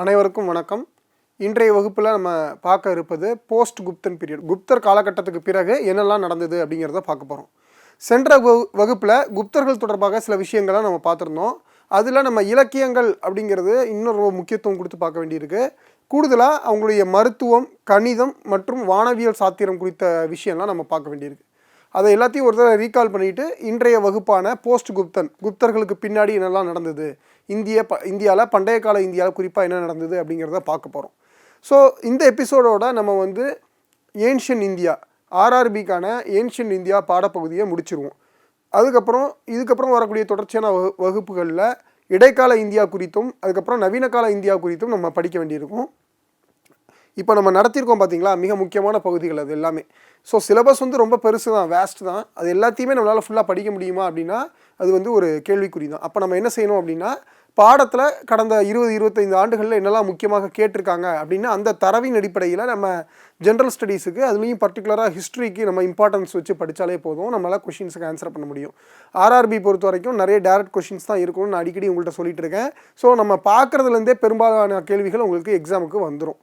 அனைவருக்கும் வணக்கம். இன்றைய வகுப்பில் நம்ம பார்க்க இருப்பது போஸ்ட் குப்தன் பீரியட் குப்தர் காலகட்டத்துக்கு பிறகு என்னெல்லாம் நடந்தது அப்படிங்கிறத பார்க்க போகிறோம் சென்ற வகு வகுப்பில் குப்தர்கள் தொடர்பாக சில விஷயங்களை நம்ம பார்த்துருந்தோம். அதில் நம்ம இலக்கியங்கள் அப்படிங்கிறது இன்னொரு முக்கியத்துவம் கொடுத்து பார்க்க வேண்டியிருக்கு. கூடுதலாக அவங்களுடைய மருத்துவம் கணிதம் மற்றும் வானவியல் சாத்திரம் குறித்த விஷயம்லாம் நம்ம பார்க்க வேண்டியிருக்கு. அதை எல்லாத்தையும் ஒரு தடவை ரீகால் பண்ணிவிட்டு இன்றைய வகுப்பான போஸ்ட் குப்தன் குப்தர்களுக்கு பின்னாடி என்னெல்லாம் நடந்தது இந்திய ப இந்தியாவில் பண்டைய கால இந்தியாவில் குறிப்பாக என்ன நடந்தது அப்படிங்கிறத பார்க்க போகிறோம் ஸோ இந்த எபிசோடோட நம்ம வந்து ஏன்ஷியன் இந்தியா ஆர்ஆர்பிக்கான ஏன்ஷியன் இந்தியா பாடப்பகுதியை முடிச்சிருவோம். அதுக்கப்புறம் இதுக்கப்புறம் வரக்கூடிய தொடர்ச்சியான வகு வகுப்புகளில் இடைக்கால இந்தியா குறித்தும் அதுக்கப்புறம் நவீன கால இந்தியா குறித்தும் நம்ம படிக்க வேண்டியிருக்கும். இப்போ நம்ம நடத்தியிருக்கோம் பார்த்தீங்களா மிக முக்கியமான பகுதிகள் அது எல்லாமே. ஸோ சிலபஸ் வந்து ரொம்ப பெருசு தான் வேஸ்ட் தான். அது எல்லாத்தையுமே நம்மளால் ஃபுல்லாக படிக்க முடியுமா அப்படின்னா அது வந்து ஒரு கேள்விக்குறி தான். அப்போ நம்ம என்ன செய்யணும் அப்படின்னா பாடத்தில் கடந்த இருபது இருபத்தைந்து ஆண்டுகளில் என்னெல்லாம் முக்கியமாக கேட்டிருக்காங்க அப்படின்னா அந்த தரவின் அடிப்படையில் நம்ம ஜென்ரல் ஸ்டடீஸுக்கு அதுலேயும் பர்டிகுலராக ஹிஸ்ட்ரிக்கு நம்ம இம்பார்ட்டன்ஸ் வச்சு படித்தாலே போதும். நம்மளால் கொஷின்ஸுக்கு ஆன்சர் பண்ண முடியும். ஆர்ஆர்பி பொறுத்த வரைக்கும் நிறைய டேரக்ட் கொஷின்ஸ் தான் இருக்கும்னு நான் அடிக்கடி உங்கள்கிட்ட சொல்லிட்டு இருக்கேன். ஸோ நம்ம பார்க்குறதுலேருந்தே பெரும்பாலான கேள்விகள் உங்களுக்கு எக்ஸாமுக்கு வந்துடும்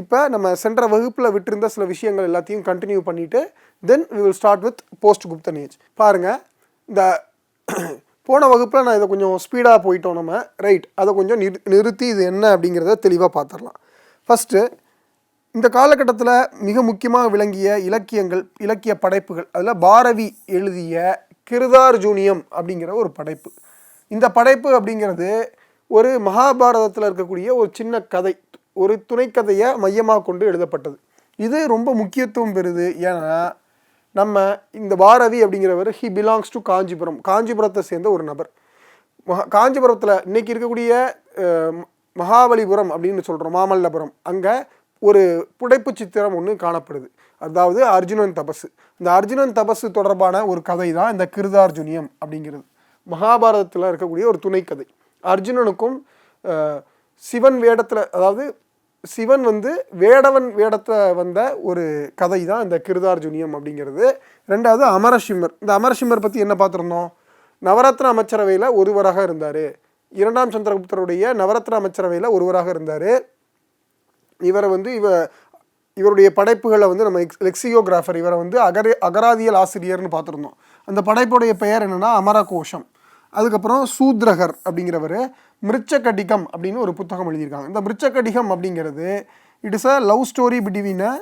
இப்போ நம்ம சென்ற வகுப்பில் விட்டிருந்த சில விஷயங்கள் எல்லாத்தையும் கண்டினியூ பண்ணிவிட்டு then we will start with post Guptan age பாருங்கள் இந்த போன வகுப்பில் நான் இதை கொஞ்சம் ஸ்பீடாக போயிட்டோம் நம்ம. ரைட் அதை கொஞ்சம் நிறு நிறுத்தி இது என்ன அப்படிங்கிறத தெளிவாக பார்த்துடலாம் ஃபஸ்ட்டு இந்த காலகட்டத்தில் மிக முக்கியமாக விளங்கிய இலக்கியங்கள் இலக்கிய படைப்புகள் அதில் பாரதி எழுதிய கிருதார்ஜுனியம் அப்படிங்கிற ஒரு படைப்பு. இந்த படைப்பு அப்படிங்கிறது ஒரு மகாபாரதத்தில் இருக்கக்கூடிய ஒரு சின்ன கதை ஒரு துணைக்கதையை மையமாக கொண்டு எழுதப்பட்டது. இது ரொம்ப முக்கியத்துவம் பெறுது. ஏன்னா நம்ம இந்த பாரதி அப்படிங்கிறவர் ஹி பிலாங்ஸ் டு காஞ்சிபுரம். காஞ்சிபுரத்தை சேர்ந்த ஒரு நபர். மகா காஞ்சிபுரத்தில் இன்னைக்கு இருக்கக்கூடிய மகாபலிபுரம் அப்படின்னு சொல்கிறோம் மாமல்லபுரம். அங்கே ஒரு புடைப்பு சித்திரம் ஒன்று காணப்படுது. அதாவது அர்ஜுனன் தபசு. இந்த அர்ஜுனன் தபசு தொடர்பான ஒரு கதை தான் இந்த கிருதார்ஜுனியம் அப்படிங்கிறது. மகாபாரதத்தில் இருக்கக்கூடிய ஒரு துணைக்கதை. அர்ஜுனனுக்கும் சிவன் வேடத்தில் அதாவது சிவன் வந்து வேடவன் வேடத்தை வந்த ஒரு கதை தான் இந்த கிருதார்ஜுனியம் அப்படிங்கிறது. ரெண்டாவது அமரசிம்மர் இந்த அமரசிம்மர் பற்றி என்ன பார்த்துருந்தோம்? நவரத்ன அமைச்சரவையில் ஒருவராக இருந்தார். இரண்டாம் சந்திரகுப்தருடைய நவரத்ன அமைச்சரவையில் ஒருவராக இருந்தார். இவரை வந்து இவ இவருடைய படைப்புகளை வந்து நம்ம எக்ஸ் லெக்சியோகிராஃபர் இவரை வந்து அகர அகராதியல் ஆசிரியர்னு பார்த்துருந்தோம். அந்த படைப்புடைய பெயர் என்னென்னா அமரகோஷம். அதுக்கப்புறம் சூத்ரகர் அப்படிங்கிறவர். மிருச்சக்கடிகம் அப்படின்னு ஒரு புத்தகம் எழுதியிருக்காங்க. இந்த மிருச்சக்கடிகம் அப்படிங்கிறது it is a love story between a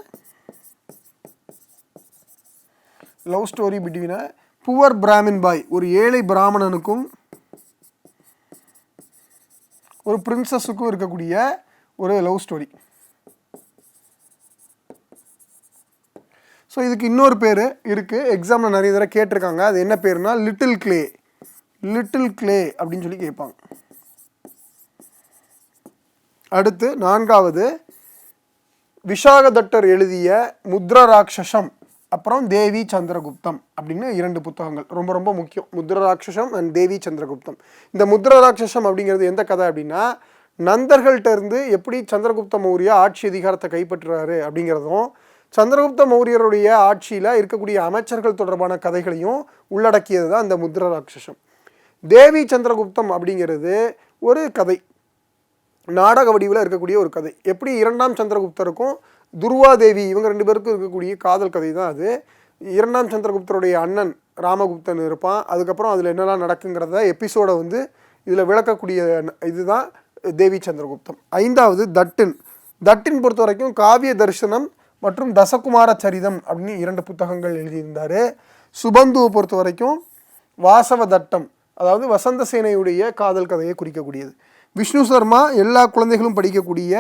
love story between a poor Brahmin boy ஒரு ஏழை பிராமணனுக்கும் ஒரு பிரின்சஸுக்கும் இருக்கக்கூடிய ஒரு லவ் ஸ்டோரி ஸோ இதுக்கு இன்னொரு பேர் இருக்குது எக்ஸாமில் நிறைய தடவை கேட்டிருக்காங்க. அது என்ன பேருனா லிட்டில் க்ளே லிட்டில் க்ளே அப்படின்னு சொல்லி கேட்பாங்க. அடுத்து நான்காவது விஷாகதட்டர் எழுதிய முத்ரராட்சசம் அப்புறம் தேவி சந்திரகுப்தம் அப்படின்னு இரண்டு புத்தகங்கள். ரொம்ப ரொம்ப முக்கியம். முத்ரராட்சசம் அண்ட் தேவி சந்திரகுப்தம். இந்த முத்ரராட்சசம் அப்படிங்கிறது எந்த கதை அப்படின்னா நந்தர்கள்ட்ட இருந்து எப்படி சந்திரகுப்த மௌரியா ஆட்சி அதிகாரத்தை கைப்பற்றுறாரு அப்படிங்கிறதும் சந்திரகுப்த மௌரியருடைய ஆட்சியில் இருக்கக்கூடிய அமைச்சர்கள் தொடர்பான கதைகளையும் உள்ளடக்கியது தான் இந்த முத்ரராட்சசம். தேவி சந்திரகுப்தம் அப்படிங்கிறது ஒரு கதை. நாடக வடிவில் இருக்கக்கூடிய ஒரு கதை. எப்படி இரண்டாம் சந்திரகுப்தருக்கும் துர்வாதேவி இவங்க ரெண்டு பேருக்கும் இருக்கக்கூடிய காதல் கதை தான் அது. இரண்டாம் சந்திரகுப்தருடைய அண்ணன் ராமகுப்தன் இருப்பான். அதுக்கப்புறம் அதில் என்னெல்லாம் நடக்குங்கிறத எபிசோடை வந்து இதில் விளக்கக்கூடிய இதுதான் தேவி சந்திரகுப்தம். ஐந்தாவது தட்டின். தட்டின் பொறுத்த வரைக்கும் காவிய தரிசனம் மற்றும் தசகுமார சரிதம் அப்படின்னு இரண்டு புத்தகங்கள் எழுதியிருந்தார். சுபந்துவை பொறுத்த வரைக்கும் வாசவ தட்டம் அதாவது வசந்த சேனையுடைய காதல் கதையை குறிக்கக்கூடியது. விஷ்ணு சர்மா எல்லா குழந்தைகளும் படிக்கக்கூடிய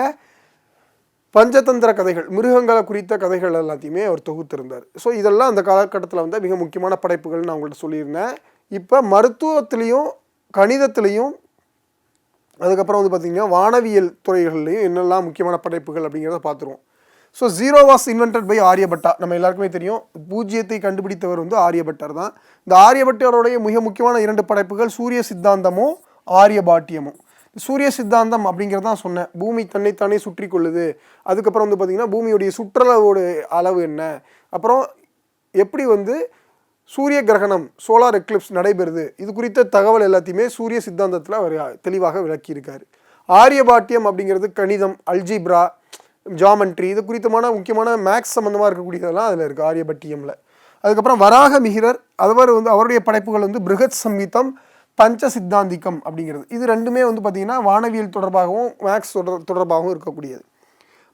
பஞ்சதந்திர கதைகள் மிருகங்களை குறித்த கதைகள் எல்லாத்தையுமே அவர் தொகுத்திருந்தார். ஸோ இதெல்லாம் அந்த காலகட்டத்தில் வந்து மிக முக்கியமான படைப்புகள் நான் உங்கள்கிட்ட சொல்லியிருந்தேன். இப்போ மருத்துவத்திலையும் கணிதத்திலையும் அதுக்கப்புறம் வந்து பார்த்திங்கன்னா வானவியல் துறைகள்லையும் என்னெல்லாம் முக்கியமான படைப்புகள் அப்படிங்கிறத பார்த்துருவோம் so zero was invented by Aryabhata நம்ம எல்லாருக்குமே தெரியும். பூஜ்ஜியத்தை கண்டுபிடித்தவர் வந்து ஆரியபட்டர் தான். இந்த ஆரியபட்டருடைய மிக முக்கியமான இரண்டு படைப்புகள் சூரிய சித்தாந்தமும் ஆரியபாட்டியமும் சூரிய சித்தாந்தம் அப்படிங்கிறது தான் சொன்னேன். பூமி தன்னைத்தானே சுற்றி கொள்ளுது. அதுக்கப்புறம் வந்து பார்த்திங்கன்னா பூமியுடைய சுற்றளவோட அளவு என்ன? அப்புறம் எப்படி வந்து சூரிய கிரகணம் சோலார் எக்லிப்ஸ் நடைபெறுது? இது குறித்த தகவல் எல்லாத்தையுமே சூரிய சித்தாந்தத்தில் அவர் தெளிவாக விளக்கியிருக்கார். ஆரியபாட்டியம் அப்படிங்கிறது கணிதம் அல்ஜிப்ரா ஜாமெண்ட்ரி இது குறித்தமான முக்கியமான மேக்ஸ் சம்மந்தமாக இருக்கக்கூடியதெல்லாம் அதில் இருக்குது ஆரியபட்டியமில். அதுக்கப்புறம் வராக மிகிரர் அவர் வந்து அவருடைய படைப்புகள் வந்து பிருகத் சங்கீதம் பஞ்ச சித்தாந்திக்கம் அப்படிங்கிறது. இது ரெண்டுமே வந்து பார்த்திங்கன்னா வானவியல் தொடர்பாகவும் மேக்ஸ் தொடர் தொடர்பாகவும் இருக்கக்கூடியது.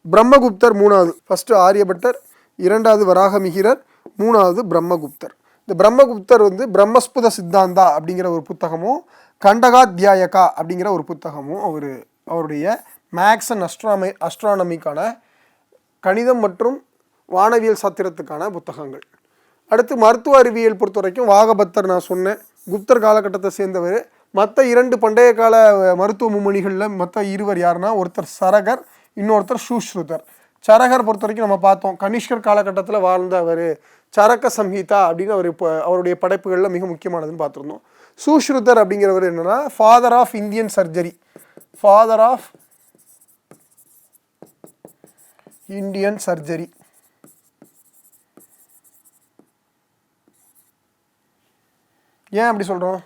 பிரம்மகுப்தர் மூணாவது. ஃபஸ்ட்டு ஆரியபட்டர் இரண்டாவது வராகமிகிரர் மூணாவது பிரம்மகுப்தர். இந்த பிரம்மகுப்தர் வந்து பிரம்மஸ்புத சித்தாந்தா அப்படிங்கிற ஒரு புத்தகமும் கண்டகாத்தியாயகா அப்படிங்கிற ஒரு புத்தகமும் அவர் அவருடைய மேக்ஸ் அண்ட் அஸ்ட்ராமை அஸ்ட்ரானமிக்கான கணிதம் மற்றும் வானவியல் சாத்திரத்துக்கான புத்தகங்கள். அடுத்து மருத்துவ அறிவியல் பொறுத்த வரைக்கும் வாகபத்தர் நான் சொன்னேன். குப்தர் காலகட்டத்தை சேர்ந்தவர். மற்ற இரண்டு பண்டைய கால மருத்துவ மும்மணிகளில் மற்ற இருவர் யாருன்னா ஒருத்தர் சரகர் இன்னொருத்தர் சுஷ்ருதர். சரகர் பொறுத்த வரைக்கும் நம்ம பார்த்தோம் கனிஷ்கர் காலகட்டத்தில் வாழ்ந்தவர் சரக்க சம்ஹிதா அப்படின்னு அவர் இப்போ அவருடைய படைப்புகளில் மிக முக்கியமானதுன்னு பார்த்துருந்தோம். சுஷ்ருதர் அப்படிங்கிறவர் என்னென்னா father of Indian surgery father of Indian surgery ஏன் அப்படி சொல்கிறோம்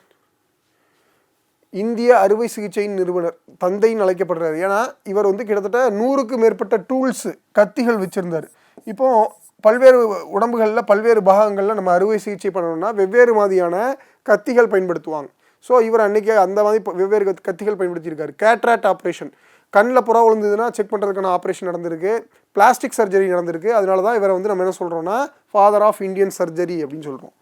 இந்திய அறுவை சிகிச்சையின் நிறுவனர் தந்தைன்னு அழைக்கப்படுறாரு. ஏன்னா இவர் வந்து கிட்டத்தட்ட நூறுக்கு மேற்பட்ட டூல்ஸு கத்திகள் வச்சுருந்தார். இப்போ பல்வேறு உடம்புகளில் பல்வேறு பாகங்களில் நம்ம அறுவை சிகிச்சை பண்ணணும்னா வெவ்வேறு மாதிரியான கத்திகள் பயன்படுத்துவாங்க. ஸோ இவர் அன்றைக்கி அந்த மாதிரி வெவ்வேறு கத்- கத்திகள் பயன்படுத்தியிருக்காரு. கேட்ராக்ட் ஆப்ரேஷன் கண்ணில் புறா விழுந்ததுன்னா செக் பண்ணுறதுக்கான ஆப்ரேஷன் நடந்திருக்கு. பிளாஸ்டிக் சர்ஜரி நடந்திருக்கு. அதனால தான் இவரை வந்து நம்ம என்ன சொல்கிறோன்னா ஃபாதர் ஆஃப் இந்தியன் சர்ஜரி அப்படின்னு சொல்கிறோம்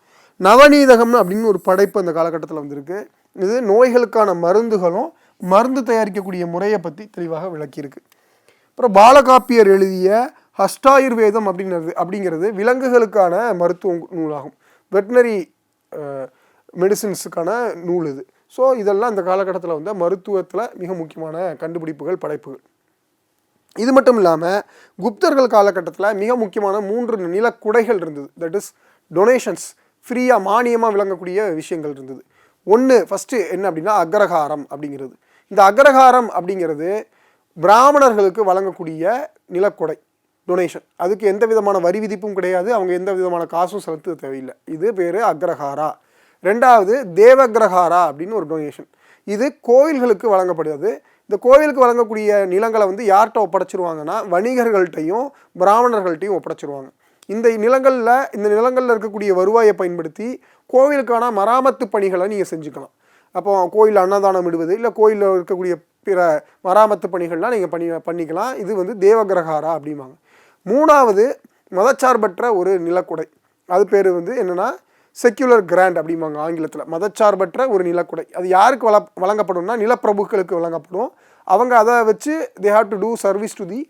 நவநீதகம்னு அப்படின்னு ஒரு படைப்பு அந்த காலகட்டத்தில் வந்திருக்கு. இது நோய்களுக்கான மருந்துகளும் மருந்து தயாரிக்கக்கூடிய முறையை பற்றி தெளிவாக விளக்கியிருக்கு. அப்புறம் பாலகாப்பியர் எழுதிய ஹஸ்டாயுர்வேதம் அப்படிங்கிறது அப்படிங்கிறது விலங்குகளுக்கான மருத்துவ நூலாகும். வெட்டினரி மெடிசின்ஸுக்கான நூல் இது. ஸோ இதெல்லாம் இந்த காலகட்டத்தில் வந்து மருத்துவத்தில் மிக முக்கியமான கண்டுபிடிப்புகள் படைப்புகள். இது மட்டும் இல்லாமல் குப்தர்கள் காலகட்டத்தில் மிக முக்கியமான மூன்று நிலக்குடைகள் இருந்தது. தட் இஸ் டொனேஷன்ஸ் ஃப்ரீயாக மானியமாக விளங்கக்கூடிய விஷயங்கள் இருந்தது. ஒன்று ஃபஸ்ட்டு என்ன அப்படின்னா அக்ரஹாரம் அப்படிங்கிறது. இந்த அக்ரஹாரம் அப்படிங்கிறது பிராமணர்களுக்கு வழங்கக்கூடிய நிலக்கொடை டொனேஷன் அதுக்கு எந்த விதமான வரி விதிப்பும் கிடையாது. அவங்க எந்த விதமான காசும் செலுத்த தேவையில்லை. இது பேர் அக்ரஹாரா. ரெண்டாவது தேவக்ரஹாரா அப்படின்னு ஒரு டொனேஷன் இது கோயில்களுக்கு வழங்கப்படுகிறது. இந்த கோயிலுக்கு வழங்கக்கூடிய நிலங்களை வந்து யார்கிட்ட ஒப்படைச்சிருவாங்கன்னா வணிகர்கள்ட்டையும் பிராமணர்கள்ட்டையும் ஒப்படைச்சிருவாங்க. இந்த நிலங்களில் இந்த நிலங்களில் இருக்கக்கூடிய வருவாயை பயன்படுத்தி கோவிலுக்கான மராமத்து பணிகளை நீங்கள் செஞ்சுக்கலாம். அப்போ கோயில் அன்னதானம் இடுவது இல்லை கோயிலில் இருக்கக்கூடிய பிற மராமத்து பணிகள்லாம் நீங்கள் பண்ணி பண்ணிக்கலாம். இது வந்து தேவகிரகாரா அப்படிம்பாங்க. மூணாவது மதச்சார்பற்ற ஒரு நிலக்குடை. அது பேர் வந்து என்னென்னா செக்யூலர் கிராண்ட் அப்படிம்பாங்க ஆங்கிலத்தில். மதச்சார்பற்ற ஒரு நிலக்குடை. அது யாருக்கு வள வழங்கப்படும்னா நிலப்பிரபுக்களுக்கு வழங்கப்படும். அவங்க அதை வச்சு they have to do service to the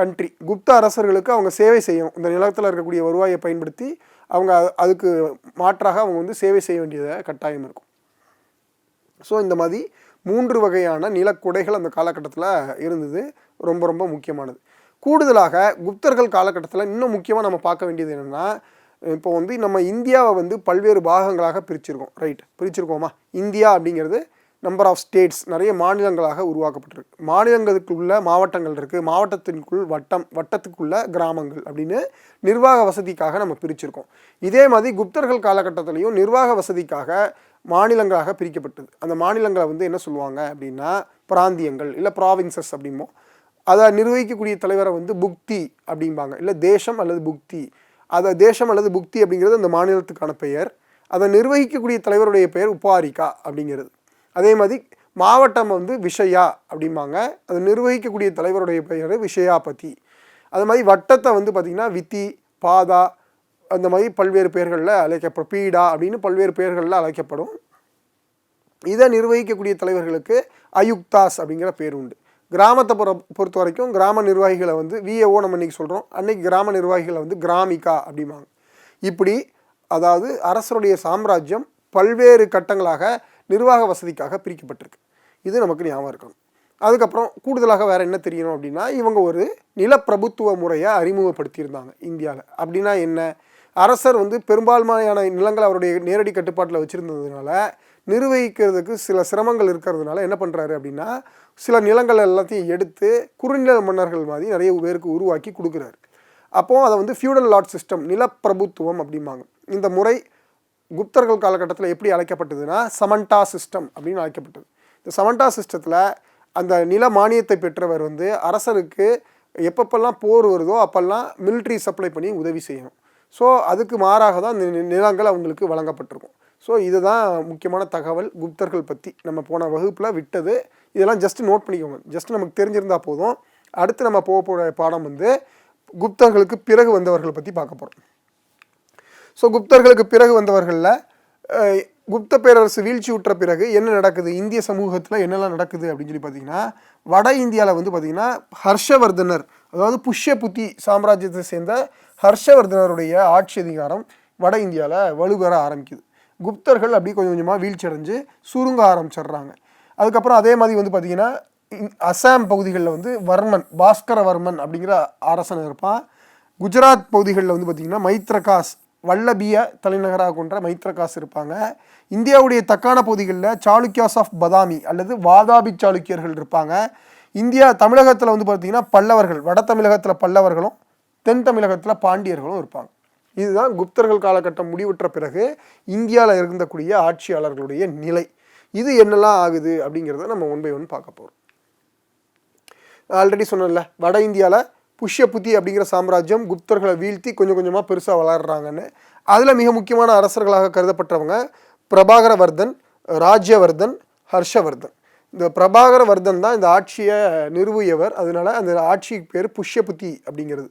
country Gupta அரசர்களுக்கு அவங்க சேவை செய்யணும் இந்த நிலத்தில் இருக்கக்கூடிய வருவாயை பயன்படுத்தி அவங்க அதுக்கு மாற்றாக அவங்க வந்து சேவை செய்ய வேண்டியது கட்டாயம் இருக்கும். ஸோ இந்த மாதிரி மூன்று வகையான நிலக்குடைகள் அந்த காலகட்டத்தில் இருந்தது. ரொம்ப ரொம்ப முக்கியமானது. கூடுதலாக குப்தர்கள் காலகட்டத்தில் இன்னும் முக்கியமாக நம்ம பார்க்க வேண்டியது என்னென்னா இப்போ வந்து நம்ம இந்தியாவை வந்து பல்வேறு பாகங்களாக பிரிச்சிருக்கோம். ரைட் பிரிச்சிருக்கோமா? இந்தியா அப்படிங்கிறது நம்பர் ஆஃப் ஸ்டேட்ஸ் நிறைய மாநிலங்களாக உருவாக்கப்பட்டிருக்கு. மாநிலங்களுக்குள்ள மாவட்டங்கள் இருக்குது மாவட்டத்திற்குள் வட்டம் வட்டத்துக்குள்ள கிராமங்கள் அப்படின்னு நிர்வாக வசதிக்காக நம்ம பிரிச்சிருக்கோம். இதே மாதிரி குப்தர்கள் காலகட்டத்திலையும் நிர்வாக வசதிக்காக மாநிலங்களாக பிரிக்கப்பட்டது. அந்த மாநிலங்களை வந்து என்ன சொல்லுவாங்க அப்படின்னா பிராந்தியங்கள் இல்லை ப்ராவின்சஸ் அப்படிமோ அதை நிர்வகிக்கக்கூடிய தலைவரை வந்து புக்தி அப்படிம்பாங்க. இல்லை தேசம் அல்லது புக்தி. அதை தேசம் அல்லது புக்தி அப்படிங்கிறது அந்த மாநிலத்துக்கான பெயர். அதை நிர்வகிக்கக்கூடிய தலைவருடைய பெயர் உபாரிகா அப்படிங்கிறது. அதே மாதிரி மாவட்டம் வந்து விஷயா அப்படிம்பாங்க. அது நிர்வகிக்கக்கூடிய தலைவருடைய பெயர் விஷயாபதி. அது மாதிரி வட்டத்தை வந்து பார்த்திங்கன்னா வித்தி பாதா அந்த மாதிரி பல்வேறு பெயர்களில் அழைக்கப்படும். பீடா அப்படின்னு பல்வேறு பெயர்களில் அழைக்கப்படும். இதை நிர்வகிக்கக்கூடிய தலைவர்களுக்கு அயுக்தாஸ் அப்படிங்கிற பேர் உண்டு. கிராமத்தை பொற பொறுத்த வரைக்கும் கிராம நிர்வாகிகளை வந்து விஏஓ நம்ம இன்றைக்கி சொல்கிறோம் அன்னைக்கு கிராம நிர்வாகிகளை வந்து கிராமிகா அப்படிம்பாங்க. இப்படி அதாவது அரசருடைய சாம்ராஜ்யம் பல்வேறு கட்டங்களாக நிர்வாக வசதிக்காக பிரிக்கப்பட்டிருக்கு. இது நமக்கு ஞாபகம் இருக்கணும். அதுக்கப்புறம் கூடுதலாக வேறு என்ன தெரியணும் அப்படின்னா இவங்க ஒரு நிலப்பிரபுத்துவ முறையை அறிமுகப்படுத்தியிருந்தாங்க இந்தியாவில் அப்படின்னா என்ன? அரசர் வந்து பெரும்பான்மையான நிலங்கள் அவருடைய நேரடி கட்டுப்பாட்டில் வச்சுருந்ததுனால நிர்வகிக்கிறதுக்கு சில சிரமங்கள் இருக்கிறதுனால என்ன பண்ணுறாரு அப்படின்னா சில நிலங்கள் எல்லாத்தையும் எடுத்து குறுநில மன்னர்கள் மாதிரி நிறைய பேருக்கு உருவாக்கி கொடுக்குறாரு. அப்போது அதை வந்து ஃபியூடல் லாட் சிஸ்டம் நிலப்பிரபுத்துவம் அப்படிம்பாங்க. இந்த முறை குப்தர்கள் காலகட்டத்தில் எப்படி அழைக்கப்பட்டதுன்னா சமண்டா சிஸ்டம் அப்படின்னு அழைக்கப்பட்டது. இந்த சமண்டா சிஸ்டத்தில் அந்த நில மானியத்தை பெற்றவர் வந்து அரசருக்கு எப்பப்பெல்லாம் போர் வருதோ அப்போல்லாம் மிலிட்ரி சப்ளை பண்ணி உதவி செய்யணும். ஸோ அதுக்கு மாறாக தான் இந்த நிலங்கள் அவங்களுக்கு வழங்கப்பட்டிருக்கும். ஸோ இதுதான் முக்கியமான தகவல் குப்தர்கள் பற்றி நம்ம போன வகுப்பில் விட்டது. இதெல்லாம் ஜஸ்ட் நோட் பண்ணிக்கோங்க. ஜஸ்ட் நமக்கு தெரிஞ்சிருந்தால் போதும். அடுத்து நம்ம போக போகிற பாடம் வந்து குப்தர்களுக்கு பிறகு வந்தவர்களை பற்றி பார்க்க போகிறோம் ஸோ குப்தர்களுக்கு பிறகு வந்தவர்களில் குப்த பேரரசு வீழ்ச்சி உற்ற பிறகு என்ன நடக்குது? இந்திய சமூகத்தில் என்னெல்லாம் நடக்குது அப்படின்னு சொல்லி பார்த்தீங்கன்னா வட இந்தியாவில் வந்து பார்த்தீங்கன்னா ஹர்ஷவர்தனர் அதாவது புஷ்யபுத்தி சாம்ராஜ்யத்தை சேர்ந்த ஹர்ஷவர்தனருடைய ஆட்சி அதிகாரம் வட இந்தியாவில் வலுப்பெற ஆரம்பிக்குது. குப்தர்கள் அப்படி கொஞ்சம் கொஞ்சமாக வீழ்ச்சி அடைஞ்சு சுருங்க ஆரம்பிச்சிடுறாங்க. அதுக்கப்புறம் அதே மாதிரி வந்து பார்த்திங்கன்னா அசாம் பகுதிகளில் வந்து வர்மன் பாஸ்கரவர்மன் அப்படிங்கிற அரசன் இருப்பான். குஜராத் பகுதிகளில் வந்து பார்த்திங்கன்னா மைத்ரகாஸ் வல்லபிய தலைநகராக கொண்ட மைத்ரகாஸ் இருப்பாங்க. இந்தியாவுடைய தக்கான பகுதிகளில் சாளுக்கியாஸ் ஆஃப் பதாமி அல்லது வாதாபி சாளுக்கியர்கள் இருப்பாங்க. இந்தியா தமிழகத்தில் வந்து பார்த்திங்கன்னா பல்லவர்கள் வட தமிழகத்தில் பல்லவர்களும் தென் தமிழகத்தில் பாண்டியர்களும் இருப்பாங்க. இதுதான் குப்தர்கள் காலகட்டம் முடிவுற்ற பிறகு இந்தியாவில் இருந்தக்கூடிய ஆட்சியாளர்களுடைய நிலை. இது என்னெல்லாம் ஆகுது அப்படிங்கிறத நம்ம ஒன் பை ஒன் பார்க்க போகிறோம் ஆல்ரெடி சொன்னல வட இந்தியாவில் புஷ்யபுத்தி அப்படிங்கிற சாம்ராஜ்யம் குப்தர்களை வீழ்த்தி கொஞ்சம் கொஞ்சமாக பெருசாக வளர்றாங்கன்னு. அதில் மிக முக்கியமான அரசர்களாக கருதப்பட்டவங்க பிரபாகரவர்தன் ராஜ்யவர்தன் ஹர்ஷவர்தன். இந்த பிரபாகரவர்தன் தான் இந்த ஆட்சியை நிறுவியவர். அதனால அந்த ஆட்சிக்கு பேர் புஷ்யபுத்தி அப்படிங்கிறது.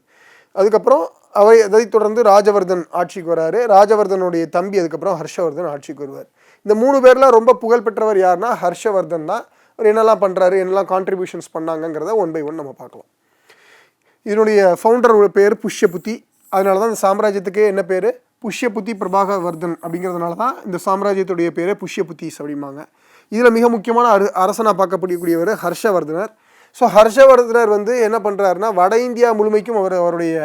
அதுக்கப்புறம் அவை அதை தொடர்ந்து ராஜவர்தன் ஆட்சிக்கு வராரு. ராஜவர்தனுடைய தம்பி அதுக்கப்புறம் ஹர்ஷவர்தன் ஆட்சிக்கு வருவார். இந்த மூணு பேர்லாம் ரொம்ப புகழ்பெற்றவர் யாருன்னா ஹர்ஷவர்தன் தான். அவர் என்னெல்லாம் பண்ணுறாரு என்னெல்லாம் கான்ட்ரிபியூஷன்ஸ் பண்ணாங்கங்கிறத ஒன் பை ஒன் நம்ம பார்க்கலாம். இதனுடைய ஃபவுண்டரோட பேர் புஷ்யபுத்தி. அதனால தான் இந்த சாம்ராஜ்யத்துக்கே என்ன பேர்? புஷ்யபுத்தி பிரபாகவர்தன் அப்படிங்கிறதுனால தான் இந்த சாம்ராஜ்யத்துடைய பேரே புஷ்யபுத்திஸ் அப்படிம்பாங்க. இதில் மிக முக்கியமான அரு அரசனாக பார்க்கப்படக்கூடியவர் ஹர்ஷவர்தனர். ஸோ ஹர்ஷவர்தனர் வந்து என்ன பண்ணுறாருன்னா வட இந்தியா முழுமைக்கும் அவர் அவருடைய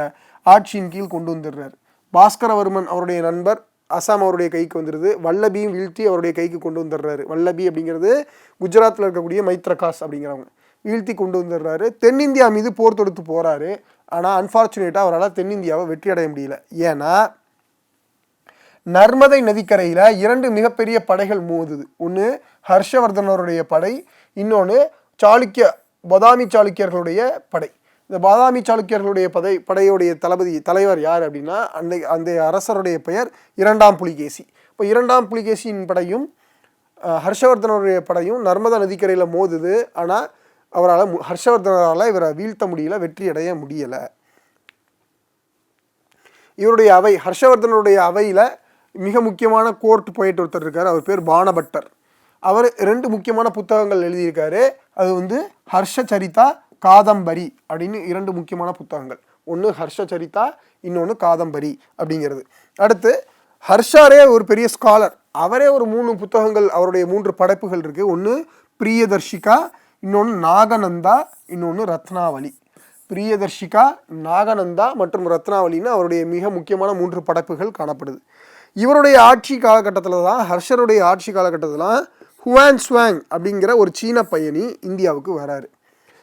ஆட்சியின் கீழ் கொண்டு வந்துடுறார். பாஸ்கரவர்மன் அவருடைய நண்பர் அசாம் அவருடைய கைக்கு வந்துடுது. வல்லபியும் வீழ்த்தி அவருடைய கைக்கு கொண்டு வந்துடுறாரு. வல்லபி அப்படிங்கிறது குஜராத்தில் இருக்கக்கூடிய மைத்ரகாஸ் அப்படிங்கிறவங்க. வீழ்த்தி கொண்டு வந்துடுறாரு. தென்னிந்தியா மீது போர் தொடுத்து போகிறாரு ஆனால் அன்ஃபார்ச்சுனேட்டாக அவரால் தென்னிந்தியாவை வெற்றி அடைய முடியல. ஏன்னா நர்மதை நதிக்கரையில் இரண்டு மிகப்பெரிய படைகள் மோதுது. ஒன்று ஹர்ஷவர்தனருடைய படை இன்னொன்று சாளுக்கிய பதாமி சாளுக்கியர்களுடைய படை. இந்த பாதாமி சாளுக்கியர்களுடைய படை படையுடைய தளபதி தலைவர் யார் அப்படின்னா அந்த அந்த அரசருடைய பெயர் இரண்டாம் புலிகேசி. இப்போ இரண்டாம் புலிகேசியின் படையும் ஹர்ஷவர்தனருடைய படையும் நர்மதா நதிக்கரையில் மோதுது. ஆனால் அவரால் ஹர்ஷவர்தனரால் இவரை வீழ்த்த முடியல வெற்றி அடைய முடியலை. இவருடைய அவை ஹர்ஷவர்தனுடைய அவையில் மிக முக்கியமான கோர்ட் போயிட்டு ஒருத்தர் இருக்கார் அவர் பேர் பானபட்டர். அவர் ரெண்டு முக்கியமான புத்தகங்கள் எழுதியிருக்காரு அது வந்து ஹர்ஷ சரிதா காதம்பரி அப்படின்னு இரண்டு முக்கியமான புத்தகங்கள். ஒன்று ஹர்ஷ சரிதா இன்னொன்று காதம்பரி அப்படிங்கிறது. அடுத்து ஹர்ஷாரே ஒரு பெரிய ஸ்காலர் அவரே ஒரு மூணு புத்தகங்கள் அவருடைய மூன்று படைப்புகள் இருக்குது ஒன்று பிரியதர்ஷிகா இன்னொன்று நாகநந்தா இன்னொன்று ரத்னாவளி. பிரியதர்ஷிகா நாகநந்தா மற்றும் ரத்னாவளின்னு அவருடைய மிக முக்கியமான மூன்று படைப்புகள் காணப்படுது. இவருடைய ஆட்சி காலகட்டத்தில் தான் ஹர்ஷருடைய ஆட்சி காலகட்டத்தில் ஹுவான் ஸ்வாங் அப்படிங்கிற ஒரு சீன பயணி இந்தியாவுக்கு வராரு.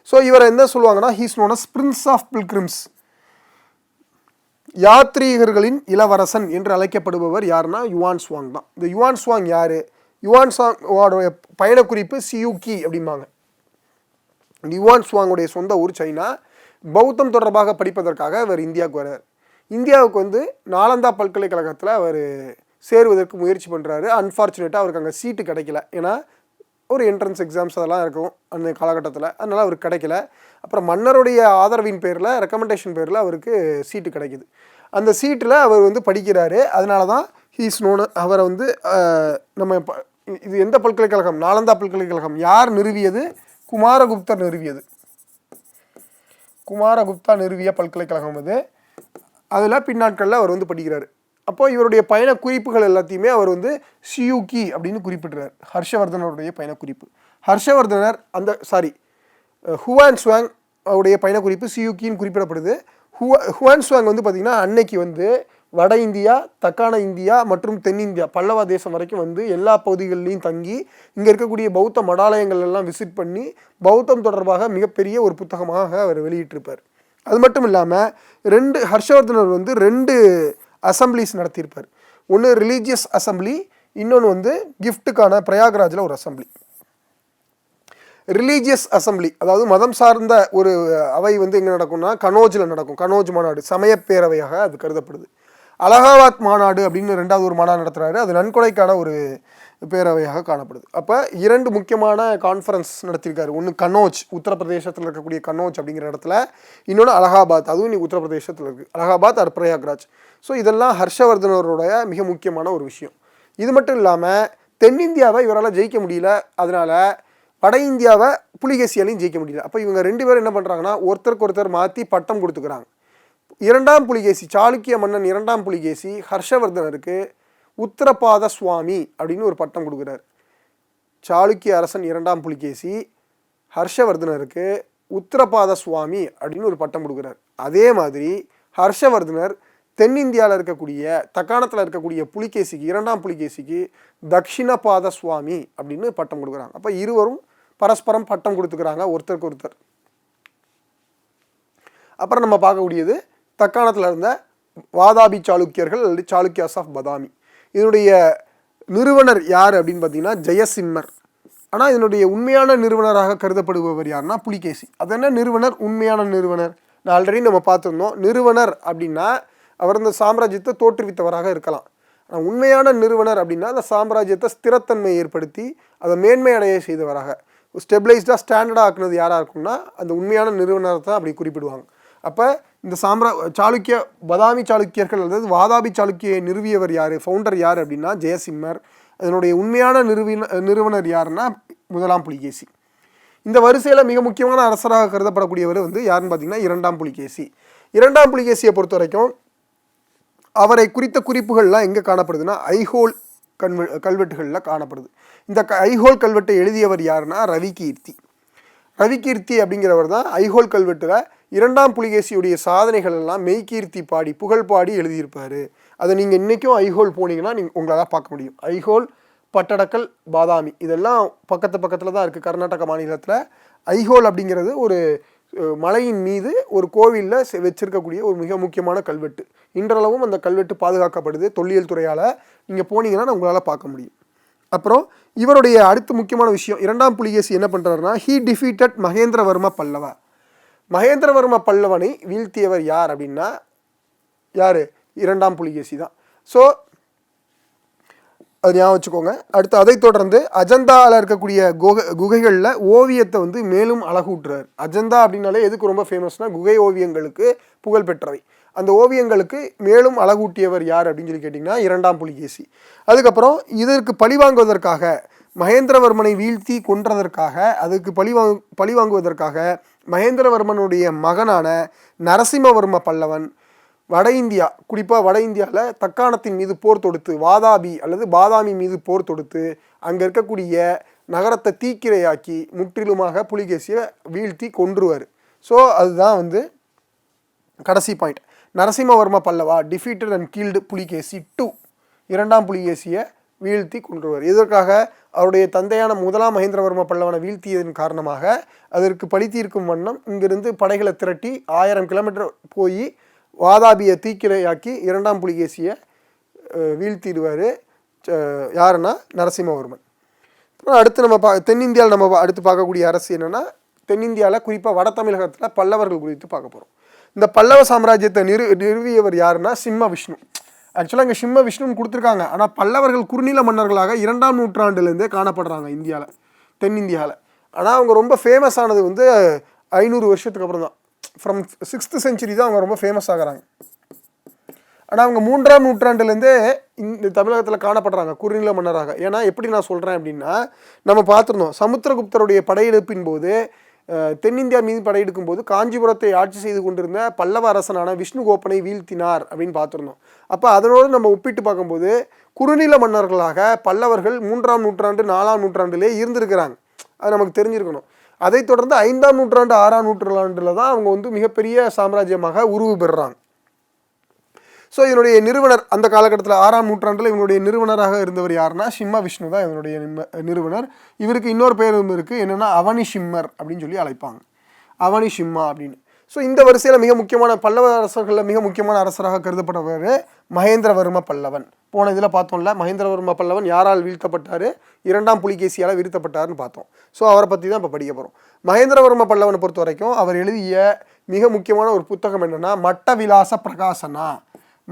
ஸோ இவரை என்ன சொல்லுவாங்கன்னா he's known as prince of pilgrims யாத்ரீகர்களின் இளவரசன் என்று அழைக்கப்படுபவர் யாருன்னா யுவான் ஸ்வாங் தான். இந்த யுவான் ஸ்வாங் யார்? யுவான் ஸ்வாங்கோட பயணக்குறிப்பு சியூக்கி அப்படிம்பாங்க. யுவான் ஸ்வாங்குடைய சொந்த ஊர் சைனா பௌத்தம் தொடர்பாக படிப்பதற்காக அவர் இந்தியாவுக்கு வரார் இந்தியாவுக்கு வந்து நாலந்தா பல்கலைக்கழகத்தில் அவர் சேருவதற்கு முயற்சி பண்ணுறாரு அன்ஃபார்ச்சுனேட்டாக அவருக்கு அங்கே சீட்டு கிடைக்கல. ஏன்னா ஒரு என்ட்ரன்ஸ் எக்ஸாம்ஸ் அதெல்லாம் இருக்கும் அந்த காலகட்டத்தில். அதனால் அவருக்கு கிடைக்கல. அப்புறம் மன்னருடைய ஆதரவின் பேரில் ரெக்கமெண்டேஷன் பேரில் அவருக்கு சீட்டு கிடைக்குது. அந்த சீட்டில் அவர் வந்து படிக்கிறாரு. அதனால தான் ஹீஸ் நோன் அவரை வந்து நம்ம இது எந்த பல்கலைக்கழகம்? நாலந்தா பல்கலைக்கழகம். யார் நிறுவியது? குமாரகுப்தர் நிறுவியது. குமாரகுப்தா நிறுவிய பல்கலைக்கழகம் அது. அதில் பின்னாட்களில் அவர் வந்து படிக்கிறார். அப்போது இவருடைய பயண குறிப்புகள் எல்லாத்தையுமே அவர் வந்து சியூகி அப்படின்னு குறிப்பிடுறார். ஹர்ஷவர்தனருடைய பயணக்குறிப்பு. ஹர்ஷவர்தனர் அந்த சாரி ஹுவான் ஸ்வாங் அவருடைய பயணக்குறிப்பு சியூகின்னு குறிப்பிடப்படுது. ஹுவா ஹுவான் ஸ்வாங் வந்து பார்த்திங்கன்னா அன்னைக்கு வந்து வட இந்தியா தக்கான இந்தியா மற்றும் தென்னிந்தியா பல்லவ தேசம் வரைக்கும் வந்து எல்லா பகுதிகள்லையும் தங்கி இங்கே இருக்கக்கூடிய பௌத்த மடாலயங்கள் எல்லாம் விசிட் பண்ணி பௌத்தம் தொடர்பாக மிகப்பெரிய ஒரு புத்தகமாக அவர் வெளியிட்டிருப்பார். அது மட்டும் இல்லாமல் ரெண்டு ஹர்ஷவர்தனர் வந்து ரெண்டு அசம்பிளிஸ் நடத்தியிருப்பார். ஒன்று ரிலீஜியஸ் அசம்பிளி இன்னொன்று வந்து கிஃப்ட்டுக்கான பிரயாக்ராஜில் ஒரு அசம்பிளி ரிலீஜியஸ் அசம்பிளி அதாவது மதம் சார்ந்த ஒரு அவை வந்து எங்கே நடக்கும்னா கனோஜில் நடக்கும். கனோஜ் மாநாடு சமயப்பேரவையாக அது கருதப்படுது. அலகாபாத் மாநாடு அப்படின்னு ரெண்டாவது ஒரு மாநாடு நடத்துகிறாரு அது நன்கொடைக்கான ஒரு பேரவையாக காணப்படுது. அப்போ இரண்டு முக்கியமான கான்ஃபரன்ஸ் நடத்தியிருக்காரு. ஒன்று கனோஜ் உத்தரப்பிரதேசத்தில் இருக்கக்கூடிய கனோஜ் அப்படிங்கிற இடத்துல இன்னொன்று அலகாபாத். அதுவும் இன்னைக்கு உத்தரப்பிரதேசத்தில் இருக்குது அலகாபாத் அர் பிரயாக்ராஜ். ஸோ இதெல்லாம் ஹர்ஷவர்தனருடைய மிக முக்கியமான ஒரு விஷயம். இது மட்டும் இல்லாமல் தென்னிந்தியாவை இவரால் ஜெயிக்க முடியல. அதனால் வட இந்தியாவை புலிகேசியாலையும் ஜெயிக்க முடியல. அப்போ இவங்க ரெண்டு பேரும் என்ன பண்ணுறாங்கன்னா ஒருத்தருக்கு ஒருத்தர் மாற்றி பட்டம் கொடுத்துக்கிறாங்க. இரண்டாம் புலிகேசி சாளுக்கிய மன்னன் இரண்டாம் புலிகேசி ஹர்ஷவர்தனருக்கு உத்தரபாத சுவாமி அப்படின்னு ஒரு பட்டம் கொடுக்குறாரு. சாளுக்கிய அரசன் இரண்டாம் புலிகேசி ஹர்ஷவர்தனருக்கு உத்தரபாத சுவாமி அப்படின்னு ஒரு பட்டம் கொடுக்குறார். அதே மாதிரி ஹர்ஷவர்தனர் தென்னிந்தியாவில் இருக்கக்கூடிய தக்காணத்தில் இருக்கக்கூடிய புலிகேசிக்கு இரண்டாம் புலிகேசிக்கு தக்ஷிணபாத சுவாமி அப்படின்னு பட்டம் கொடுக்குறாங்க. அப்போ இருவரும் பரஸ்பரம் பட்டம் கொடுத்துக்கிறாங்க ஒருத்தருக்கு ஒருத்தர். அப்புறம் நம்ம பார்க்கக்கூடியது தக்காணத்தில் இருந்த வாதாபி சாளுக்கியர்கள் அல்லது சாளுக்கியாஸ் ஆஃப் பதாமி. இதனுடைய நிறுவனர் யார் அப்படின்னு பார்த்தீங்கன்னா ஜெயசிம்மர். ஆனால் இதனுடைய உண்மையான நிறுவனராக கருதப்படுபவர் யாருன்னா புலிகேசி. அது என்ன நிறுவனர்? உண்மையான நிறுவனர். நான் ஆல்ரெடி நம்ம பார்த்துருந்தோம். நிறுவனர் அப்படின்னா அவர் இந்த சாம்ராஜ்யத்தை தோற்றுவித்தவராக இருக்கலாம். ஆனால் உண்மையான நிறுவனர் அப்படின்னா அந்த சாம்ராஜ்யத்தை ஸ்திரத்தன்மை ஏற்படுத்தி அதை மேன்மை அடைய செய்தவராக. ஸ்டெபிளைஸ்டாக ஸ்டாண்டர்டாக ஆக்குனது யாராக இருக்கும்னா அந்த உண்மையான நிறுவனரை தான் அப்படி குறிப்பிடுவாங்க. அப்போ இந்த சாம்ரா சாளுக்கிய பதாமி சாளுக்கியர்கள் அதாவது வாதாபி சாளுக்கியை நிறுவியவர் யார் ஃபவுண்டர் யார் அப்படின்னா ஜெயசிம்மர். அதனுடைய உண்மையான நிறுவின நிறுவனர் யாருன்னா முதலாம் புலிகேசி. இந்த வரிசையில் மிக முக்கியமான அரசராக கருதப்படக்கூடியவர் வந்து யாருன்னு பார்த்தீங்கன்னா இரண்டாம் புலிகேசி. இரண்டாம் புலிகேசியை பொறுத்த வரைக்கும் அவரை குறித்த குறிப்புகள்லாம் எங்கே காணப்படுதுன்னா ஐஹோல் கல்வெ கல்வெட்டுகளில் காணப்படுது. இந்த க ஐஹோல் கல்வெட்டை எழுதியவர் யாருன்னா ரவி கீர்த்தி ரவி கீர்த்தி அப்படிங்கிறவர் தான் ஐஹோல் கல்வெட்டில் இரண்டாம் புலிகேசியுடைய சாதனைகள் எல்லாம் மெய்கீர்த்தி பாடி புகழ் பாடி எழுதியிருப்பார். அதை நீங்கள் இன்றைக்கும் ஐஹோல் போனீங்கன்னா நீங்கள் உங்களால் பார்க்க முடியும். ஐஹோல் பட்டடக்கல் பாதாமி. இதெல்லாம் பக்கத்து பக்கத்தில் தான் இருக்குது கர்நாடக மாநிலத்தில். ஐஹோல் அப்படிங்கிறது ஒரு மலையின் மீது ஒரு கோவிலில் வச்சிருக்கக்கூடிய ஒரு மிக முக்கியமான கல்வெட்டு. இன்றளவும் அந்த கல்வெட்டு பாதுகாக்கப்படுது தொல்லியல் துறையால். நீங்கள் போனீங்கன்னா உங்களால் பார்க்க முடியும். அப்புறம் இவருடைய அடுத்த முக்கியமான விஷயம் இரண்டாம் புலிகேசி என்ன பண்ணுறாருன்னா ஹீ டிஃபீட்டட் மகேந்திரவர்ம பல்லவா. மகேந்திரவர்ம பல்லவனை வீழ்த்தியவர் யார் அப்படின்னா யார்? இரண்டாம் புலிகேசி தான். ஸோ அது ஞாபகம் வச்சுக்கோங்க. அடுத்து அதை தொடர்ந்து அஜந்தாவில் இருக்கக்கூடிய குகை குகைகளில் ஓவியத்தை வந்து மேலும் அழகூட்டுறார். அஜந்தா அப்படின்னாலே எதுக்கு ரொம்ப ஃபேமஸ்னா குகை ஓவியங்களுக்கு புகழ் பெற்றவை. அந்த ஓவியங்களுக்கு மேலும் அழகூட்டியவர் யார் அப்படின்னு சொல்லி கேட்டிங்கன்னா இரண்டாம் புலிகேசி. அதுக்கப்புறம் இதற்கு பழி வாங்குவதற்காக மகேந்திரவர்மனை வீழ்த்தி கொன்றதற்காக அதுக்கு பழி வாங்கு பழி வாங்குவதற்காக மகேந்திரவர்மனுடைய மகனான நரசிம்மவர்ம பல்லவன் வட இந்தியா குறிப்பாக வட இந்தியாவில் தக்காணத்தின் மீது போர் தொடுத்து வாதாபி அல்லது பாதாமி மீது போர் தொடுத்து அங்கே இருக்கக்கூடிய நகரத்தை தீக்கிரையாக்கி முற்றிலுமாக புலிகேசியை வீழ்த்தி கொன்றுவார். ஸோ அதுதான் வந்து கடைசி point Narasimhavarma Pallava defeated and killed Pulakeshi two இரண்டாம் புலிகேசியை வீழ்த்தி கொன்றுவர். இதற்காக அவருடைய தந்தையான முதலாம் மகேந்திரவர்ம பல்லவனை வீழ்த்தியதன் காரணமாக அதற்கு படித்தீர்க்கும் வண்ணம் இங்கிருந்து படைகளை திரட்டி ஆயிரம் கிலோமீட்டர் போய் வாதாபியை தீக்கிரையாக்கி இரண்டாம் புலிகேசியை வீழ்த்திடுவார் யாருன்னா நரசிம்மவர்மன். அப்புறம் அடுத்து நம்ம பா தென்னிந்தியாவில் நம்ம அடுத்து பார்க்கக்கூடிய அரசு என்னென்னா தென்னிந்தியாவில் குறிப்பாக வட தமிழகத்தில் பல்லவர்கள் குறித்து பார்க்க போகிறோம் இந்த பல்லவ சாம்ராஜ்யத்தை நிறு நிறுவியவர் யாருன்னா சிம்ம விஷ்ணு. ஆக்சுவலாக இங்கே சிம்ம விஷ்ணுன்னு கொடுத்துருக்காங்க. ஆனால் பல்லவர்கள் குறுநில மன்னர்களாக இரண்டாம் நூற்றாண்டுலேருந்தே காணப்படுறாங்க இந்தியாவில் தென்னிந்தியாவில் ஆனால் அவங்க ரொம்ப ஃபேமஸ் ஆனது வந்து ஐநூறு வருஷத்துக்கு அப்புறம் தான். ஃப்ரம் சிக்ஸ்த்து செஞ்சுரி தான் அவங்க ரொம்ப ஃபேமஸ் ஆகுறாங்க. ஆனால் அவங்க மூன்றாம் நூற்றாண்டுலேருந்தே இந்த தமிழகத்தில் காணப்படுறாங்க குறுநில மன்னராக. ஏன்னா எப்படி நான் சொல்கிறேன் அப்படின்னா நம்ம பார்த்துருந்தோம் சமுத்திரகுப்தருடைய படையெடுப்பின் போது தென்னிந்தியா மீது படையெடுக்கும் போது காஞ்சிபுரத்தை ஆட்சி செய்து கொண்டிருந்த பல்லவ அரசனான விஷ்ணுகோப்பனை வீழ்த்தினார் அப்படின்னு பார்த்துருந்தோம். அப்போ அதனோடு நம்ம ஒப்பிட்டு பார்க்கும்போது குறுநில மன்னர்களாக பல்லவர்கள் மூன்றாம் நூற்றாண்டு நாலாம் நூற்றாண்டிலே இருந்திருக்கிறாங்க. அது நமக்கு தெரிஞ்சிருக்கணும். அதைத் தொடர்ந்து ஐந்தாம் நூற்றாண்டு ஆறாம் நூற்றாண்டில் தான் அவங்க வந்து மிகப்பெரிய சாம்ராஜ்யமாக உருவு பெறுறாங்க ஸோ இதனுடைய நிறுவனர் அந்த காலகட்டத்தில் ஆறாம் நூற்றாண்டில் இவனுடைய நிறுவனராக இருந்தவர் யாருன்னா சிம்ம விஷ்ணு தான் இதனுடைய நிம்ம- நிறுவனர். இவருக்கு இன்னொரு பேரும் இருக்குது என்னென்னா அவனி சிம்மர் அப்படின்னு சொல்லி அழைப்பாங்க. அவனி சிம்மா அப்படின்னு. ஸோ இந்த வரிசையில் மிக முக்கியமான பல்லவ அரசர்களில் மிக முக்கியமான அரசராக கருதப்பட்டவர் மகேந்திரவர்ம பல்லவன். போன இதில் பார்த்தோம்ல மகேந்திரவர்ம பல்லவன் யாரால் வீழ்த்தப்பட்டார்? இரண்டாம் புலிகேசியால் வீழ்த்தப்பட்டார்னு பார்த்தோம். ஸோ அவரை பற்றி தான் இப்போ படிக்க போகிறோம் மகேந்திரவர்ம பல்லவனை பொறுத்த வரைக்கும் அவர் எழுதிய மிக முக்கியமான ஒரு புத்தகம் என்னென்னா மட்ட விலாச பிரகாசனா.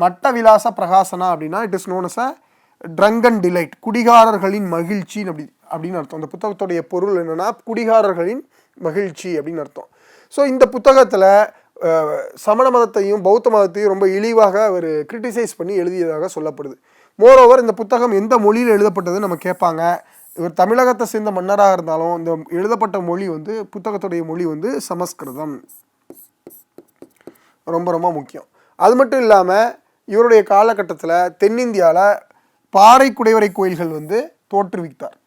மட்ட விலாச பிரகாசனா அப்படின்னா it is known as a drunken delight குடிகாரர்களின் மகிழ்ச்சி அப்படி அப்படின்னு அர்த்தம். அந்த புத்தகத்துடைய பொருள் என்னென்னா குடிகாரர்களின் மகிழ்ச்சி அப்படின்னு அர்த்தம். ஸோ இந்த புத்தகத்தில் சமண மதத்தையும் பௌத்த மதத்தையும் ரொம்ப இழிவாக அவர் கிரிட்டிசைஸ் பண்ணி எழுதியதாக சொல்லப்படுது. மோரோவர் இந்த புத்தகம் எந்த மொழியில் எழுதப்பட்டதுன்னு நம்ம கேட்பாங்க. இவர் தமிழகத்தை சேர்ந்த மன்னராக இருந்தாலும் இந்த எழுதப்பட்ட மொழி வந்து புத்தகத்துடைய மொழி வந்து சமஸ்கிருதம். ரொம்ப ரொம்ப முக்கியம். அது மட்டும் இல்லாமல் இவருடைய காலகட்டத்தில் தென்னிந்தியாவில் பாறை குடைவரை கோயில்கள் வந்து தோற்றுவித்தார்.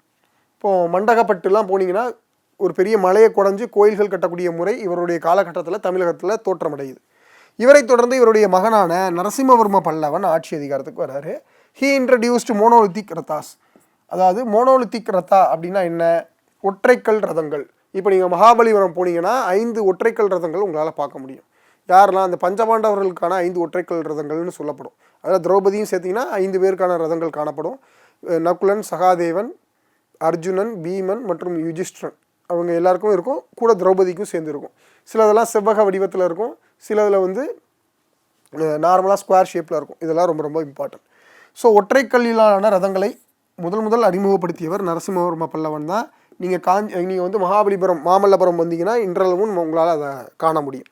இப்போது மண்டகப்பட்டுலாம் போனீங்கன்னா ஒரு பெரிய மலையை குடஞ்சு கோயில்கள் கட்டக்கூடிய முறை இவருடைய காலகட்டத்தில் தமிழகத்தில் தோற்றமடையுது. இவரை தொடர்ந்து இவருடைய மகனான நரசிம்மவர்ம பல்லவன் ஆட்சி அதிகாரத்துக்கு வர்றாரு ஹீ இன்ட்ரடியூஸ்டு மோனோலித்திக் ரத்தாஸ் அதாவது மோனோலித்திக் ரத்தா அப்படின்னா என்ன? ஒற்றைக்கல் ரதங்கள். இப்போ நீங்கள் மகாபலிபுரம் போனீங்கன்னா ஐந்து ஒற்றைக்கல் ரதங்கள் உங்களால் பார்க்க முடியும். யாரெல்லாம் அந்த பஞ்சபாண்டவர்களுக்கான ஐந்து ஒற்றைக்கல் ரதங்கள்னு சொல்லப்படும். அதில் திரௌபதியும் சேர்த்திங்கன்னா ஐந்து பேருக்கான ரதங்கள் காணப்படும். நகுலன் சகாதேவன் அர்ஜுனன் பீமன் மற்றும் யுஜிஷ்டன் அவங்க எல்லாருக்கும் இருக்கும். கூட திரௌபதிக்கும் சேர்ந்து இருக்கும் சிலதெல்லாம் செவ்வக வடிவத்தில் இருக்கும். சிலதில் வந்து நார்மலாக ஸ்கொயர் ஷேப்பில் இருக்கும். இதெல்லாம் ரொம்ப ரொம்ப இம்பார்ட்டன்ட் ஸோ ஒற்றைக்கல்லிலான ரதங்களை முதல் முதல் அறிமுகப்படுத்தியவர் நரசிம்மவர்ம பல்லவன் தான். நீங்கள் காஞ்சி நீங்கள் வந்து மகாபலிபுரம் மாமல்லபுரம் வந்தீங்கன்னா இன்றளவும் உங்களால் அதை காண முடியும்.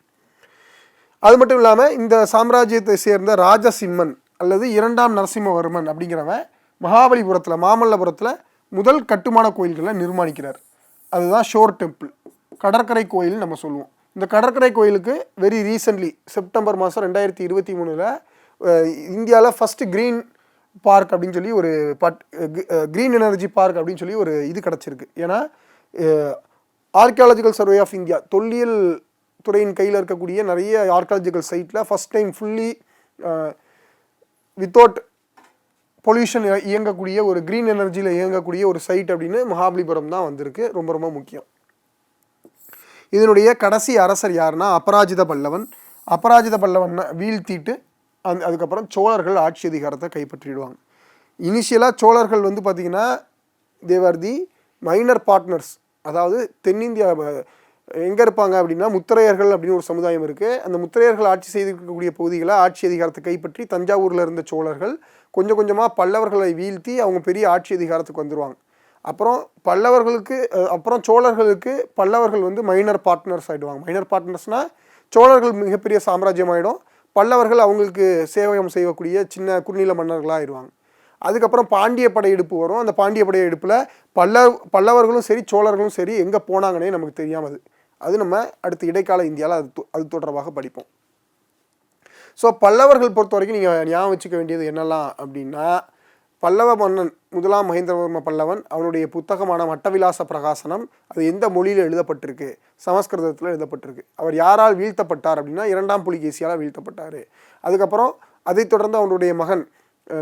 அது மட்டும் இல்லாமல் இந்த சாம்ராஜ்யத்தை சேர்ந்த ராஜசிம்மன் அல்லது இரண்டாம் நரசிம்மவர்மன் அப்படிங்கிறவன் மகாபலிபுரத்தில் மாமல்லபுரத்தில் முதல் கட்டுமான கோயில்களை நிர்மாணிக்கிறார். அதுதான் ஷோர் டெம்பிள். கடற்கரை கோயில் நம்ம சொல்லுவோம். இந்த கடற்கரை கோயிலுக்கு வெரி ரீசன்ட்லி செப்டம்பர் மாதம் ரெண்டாயிரத்தி இருபத்தி மூணில் இந்தியாவில் ஃபஸ்ட்டு க்ரீன் பார்க் அப்படின்னு சொல்லி ஒரு பட் க்ரீன் எனர்ஜி பார்க் அப்படின்னு சொல்லி ஒரு இது கிடச்சிருக்கு. ஏன்னா ஆர்கியாலஜிக்கல் சர்வே ஆஃப் இந்தியா தொல்லியல் துறையின் கையில் இருக்கக்கூடிய நிறைய ஆர்காலஜிக்கல் சைட்டில் first time fully without pollution இயங்கக்கூடிய ஒரு க்ரீன் எனர்ஜியில் இயங்கக்கூடிய ஒரு சைட் அப்படின்னு மகாபலிபுரம் தான் வந்திருக்கு. ரொம்ப ரொம்ப முக்கியம். இதனுடைய கடைசி அரசர் யாருன்னா அபராஜித பல்லவன். அபராஜித பல்லவன் வீழ்த்திட்டு அந் அதுக்கப்புறம் சோழர்கள் ஆட்சி அதிகாரத்தை கைப்பற்றிடுவாங்க. இனிஷியலாக சோழர்கள் வந்து பார்த்திங்கன்னா தேவர் தி மைனர் பார்ட்னர்ஸ் அதாவது தென்னிந்தியா எங்கே இருப்பாங்க அப்படின்னா முத்திரையர்கள் அப்படின்னு ஒரு சமுதாயம் இருக்குது அந்த முத்திரையர்கள் ஆட்சி செய்திருக்கக்கூடிய பகுதிகளை ஆட்சி அதிகாரத்தை கைப்பற்றி தஞ்சாவூரில் இருந்த சோழர்கள் கொஞ்சம் கொஞ்சமாக பல்லவர்களை வீழ்த்தி அவங்க பெரிய ஆட்சி அதிகாரத்துக்கு வந்துடுவாங்க அப்புறம் பல்லவர்களுக்கு அப்புறம் சோழர்களுக்கு பல்லவர்கள் வந்து மைனர் பார்ட்னர்ஸ் ஆகிடுவாங்க மைனர் பார்ட்னர்ஸ்னால் சோழர்கள் மிகப்பெரிய சாம்ராஜ்யம் ஆகிடும் பல்லவர்கள் அவங்களுக்கு சேவகம் செய்யக்கூடிய சின்ன குறுநில மன்னர்களாக ஆயிடுவாங்க. அதுக்கப்புறம் பாண்டிய படையெடுப்பு வரும். அந்த பாண்டிய படையெடுப்பில் பல்ல பல்லவர்களும் சரி சோழர்களும் சரி எங்கே போனாங்கன்னே நமக்கு தெரியாமல் அது நம்ம அடுத்து இடைக்கால இந்தியாவில் அது தொ- அது தொடர்பாக படிப்போம். ஸோ பல்லவர்கள் பொறுத்த வரைக்கும் நீங்கள் ஞாபகம் வச்சுக்க வேண்டியது என்னெல்லாம் அப்படின்னா பல்லவ மன்னன் முதலாம் மகேந்திரவர்ம பல்லவன் அவனுடைய புத்தகமான மட்டவிலாச பிரகாசனம் அது எந்த மொழியில் எழுதப்பட்டிருக்கு? சமஸ்கிருதத்தில் எழுதப்பட்டிருக்கு. அவர் யாரால் வீழ்த்தப்பட்டார் அப்படின்னா இரண்டாம் புலிகேசியால் வீழ்த்தப்பட்டார். அதுக்கப்புறம் அதைத் தொடர்ந்து அவனுடைய மகன்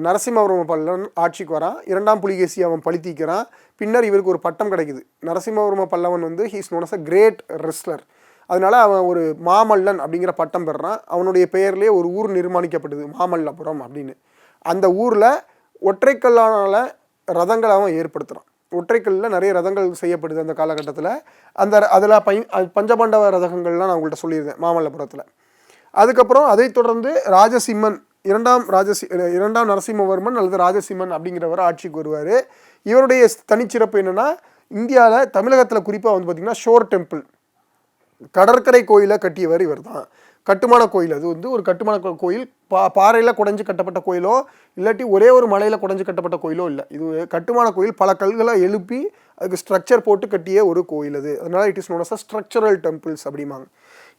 நரசிம்மவர்ம பல்லவன் ஆட்சிக்கு வரான் இரண்டாம் புலிகேசி அவன் பழித்தீக்கிறான் பின்னர் இவருக்கு ஒரு பட்டம் கிடைக்குது. நரசிம்மவர்ம பல்லவன் வந்து he's known as a great wrestler அதனால அவன் ஒரு மாமல்லன் அப்படிங்கிற பட்டம் பெறுறான் அவனுடைய பெயர்லேயே ஒரு ஊர் நிர்மாணிக்கப்படுது மாமல்லபுரம் அப்படின்னு. அந்த ஊரில் ஒற்றைக்கல்லானால் ரதங்களை அவன் ஏற்படுத்துகிறான் ஒற்றைக்கல்லில் நிறைய ரதங்கள் செய்யப்படுது அந்த காலகட்டத்தில். அந்த அதில் பை அது பஞ்சபாண்டவ ரதங்கள்லாம் நான் உங்கள்கிட்ட சொல்லியிருந்தேன் மாமல்லபுரத்தில். அதுக்கப்புறம் அதை தொடர்ந்து ராஜசிம்மன் இரண்டாம் ராஜசி இரண்டாம் நரசிம்மவர்மன் அல்லது ராஜசிம்மன் அப்படிங்கிறவர் ஆட்சிக்கு வருவார் இவருடைய தனிச்சிறப்பு என்னென்னா இந்தியாவில் தமிழகத்தில் குறிப்பாக வந்து பார்த்திங்கன்னா ஷோர் டெம்பிள். கடற்கரை கோயிலை கட்டியவர் இவர் தான் கட்டுமான கோயில் அது வந்து ஒரு கட்டுமான கோயில். பா பாறையில் குடைஞ்சு கட்டப்பட்ட கோயிலோ இல்லாட்டி ஒரே ஒரு மலையில் குடஞ்சி கட்டப்பட்ட கோயிலோ இல்லை. இது கட்டுமான கோயில். பல கல்களை எழுப்பி அதுக்கு ஸ்ட்ரக்சர் போட்டு கட்டிய ஒரு கோயில் அது. அதனால் it is known as structural temples அப்படிம்பாங்க.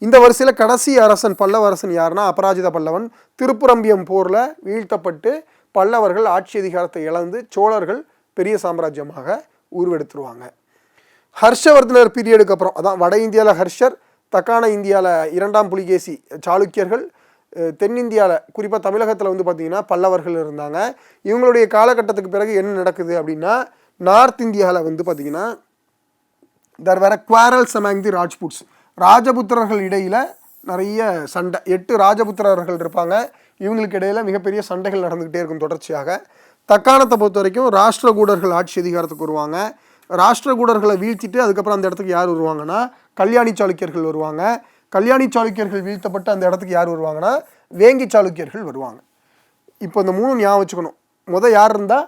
இந்த வரிசையில் கடைசி அரசன் பல்லவ அரசன் யாருன்னா அபராஜித பல்லவன். திருப்புரம்பியம் போரில் வீழ்த்தப்பட்டு பல்லவர்கள் ஆட்சி அதிகாரத்தை இழந்து சோழர்கள் பெரிய சாம்ராஜ்யமாக உருவெடுத்துருவாங்க. ஹர்ஷவர்தனர் பீரியடுக்கு அப்புறம் அதான் வட இந்தியாவில் ஹர்ஷர் தக்கான இந்தியாவில் இரண்டாம் புலிகேசி சாளுக்கியர்கள் தென்னிந்தியாவில் குறிப்பாக தமிழகத்தில் வந்து பார்த்திங்கன்னா பல்லவர்கள் இருந்தாங்க. இவங்களுடைய காலகட்டத்துக்கு பிறகு என்ன நடக்குது அப்படின்னா நார்த் இந்தியாவில் வந்து பார்த்திங்கன்னா தர் வேற குவாரல்ஸ் அமேங் தி ராஜ்புட்ஸ் ராஜபுத்திரர்கள் இடையில் நிறைய சண்டை. எட்டு ராஜபுத்திரர்கள் இருப்பாங்க. இவங்களுக்கு இடையில் மிகப்பெரிய சண்டைகள் நடந்துக்கிட்டே இருக்கும் தொடர்ச்சியாக. தக்காணத்தை பொறுத்த வரைக்கும் ராஷ்டிரகூடர்கள் ஆட்சி அதிகாரத்துக்கு வருவாங்க. ராஷ்டிரகூடர்களை வீழ்த்திட்டு அதுக்கப்புறம் அந்த இடத்துக்கு யார் வருவாங்கன்னா கல்யாணி சாளுக்கியர்கள் வருவாங்க. கல்யாணி சாளுக்கியர்கள் வீழ்த்தப்பட்டு அந்த இடத்துக்கு யார் வருவாங்கன்னா வேங்கி சாளுக்கியர்கள் வருவாங்க. இப்போ இந்த மூணு ஞாபகம் வச்சுக்கணும். முத யார் இருந்தால்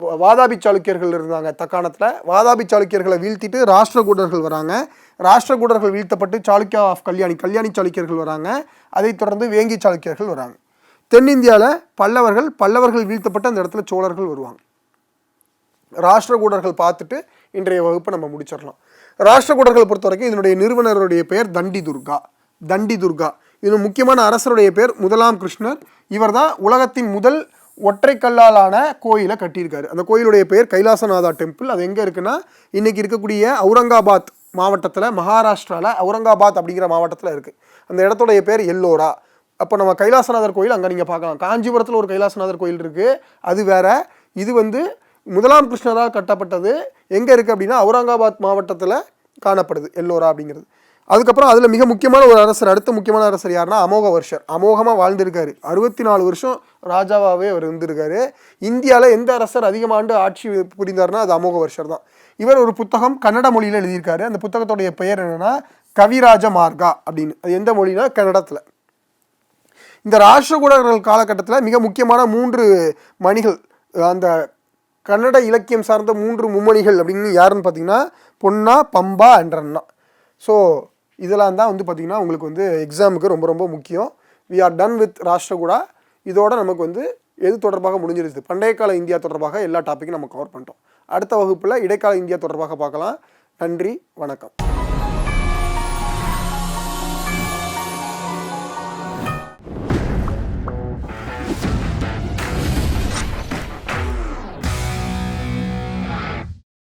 வாதாபி சாளுக்கியர்கள் இருந்தாங்க தக்காணத்தில். வாதாபி சாளுக்கியர்களை வீழ்த்திட்டு ராஷ்டிரகூடர்கள் வராங்க. ராஷ்டிரகூடர்கள் வீழ்த்தப்பட்டு சாளுக்கியா ஆஃப் கல்யாணி கல்யாணி சாளுக்கியர்கள் வராங்க. அதைத் தொடர்ந்து வேங்கி சாளுக்கியர்கள் வராங்க. தென்னிந்தியாவில் பல்லவர்கள் பல்லவர்கள் வீழ்த்தப்பட்டு அந்த இடத்துல சோழர்கள் வருவாங்க. ராஷ்டிரகூடர்கள் பார்த்துட்டு இன்றைய வகுப்பை நம்ம முடிச்சிடலாம். ராஷ்டிரகூடர்கள் பொறுத்த வரைக்கும் இதனுடைய நிறுவனருடைய பெயர் தண்டி துர்கா தண்டி துர்கா இது முக்கியமான அரசருடைய பேர் முதலாம் கிருஷ்ணர். இவர்தான் உலகத்தின் முதல் ஒற்றைக்கல்லாலான கோயிலை கட்டியிருக்காரு. அந்த கோயிலுடைய பெயர் கைலாசநாதா டெம்பிள். அது எங்கே இருக்குன்னா இன்றைக்கி இருக்கக்கூடிய அவுரங்காபாத் மாவட்டத்தில் மகாராஷ்டிராவில் அவுரங்காபாத் அப்படிங்கிற மாவட்டத்தில் இருக்குது அந்த இடத்துடைய பேர் எல்லோரா. அப்போ நம்ம கைலாசநாதர் கோயில் அங்கே நீங்கள் பார்க்கலாம். காஞ்சிபுரத்தில் ஒரு கைலாசநாதர் கோயில் இருக்குது அது வேற. இது வந்து முதலாம் கிருஷ்ணரால் கட்டப்பட்டது. எங்கே இருக்குது அப்படின்னா அவுரங்காபாத் மாவட்டத்தில் காணப்படுது எல்லோரா அப்படிங்கிறது. அதுக்கப்புறம் அதில் மிக முக்கியமான ஒரு அரசர் அடுத்த முக்கியமான அரசர் யாருன்னா அமோக வருஷர். அமோகமாக வாழ்ந்திருக்காரு. அறுபத்தி நாலு வருஷம் ராஜாவாகவே அவர் இருந்திருக்காரு. இந்தியாவில் எந்த அரசர் அதிகமாக ஆண்டு ஆட்சி புரிந்தார்னா அது அமோக வருஷர் தான். இவர் ஒரு புத்தகம் கன்னட மொழியில் எழுதியிருக்காரு. அந்த புத்தகத்துடைய பெயர் என்னன்னா கவிராஜ மார்கா அப்படின்னு. அது எந்த மொழினா கன்னடத்தில். இந்த ராஷ்டிரகூடர்கள் காலகட்டத்தில் மிக முக்கியமான மூன்று மணிகள் அந்த கன்னட இலக்கியம் சார்ந்த மூன்று மும்மணிகள் அப்படின்னு யாருன்னு பார்த்தீங்கன்னா பொன்னா பம்பா என்றண்ணா ஸோ இதெல்லாம் தான் வந்து பார்த்திங்கன்னா உங்களுக்கு வந்து எக்ஸாமுக்கு ரொம்ப ரொம்ப முக்கியம். We are done with Rashtrakuta. இதோட நமக்கு வந்து எது தொடர்பாக முடிஞ்சிருச்சு பண்டைய கால இந்தியா தொடர்பாக எல்லா டாப்பிக்கும் நம்ம கவர் பண்ணிட்டோம். அடுத்த வகுப்பில் இடைக்கால இந்தியா தொடர்பாக பார்க்கலாம். நன்றி வணக்கம்.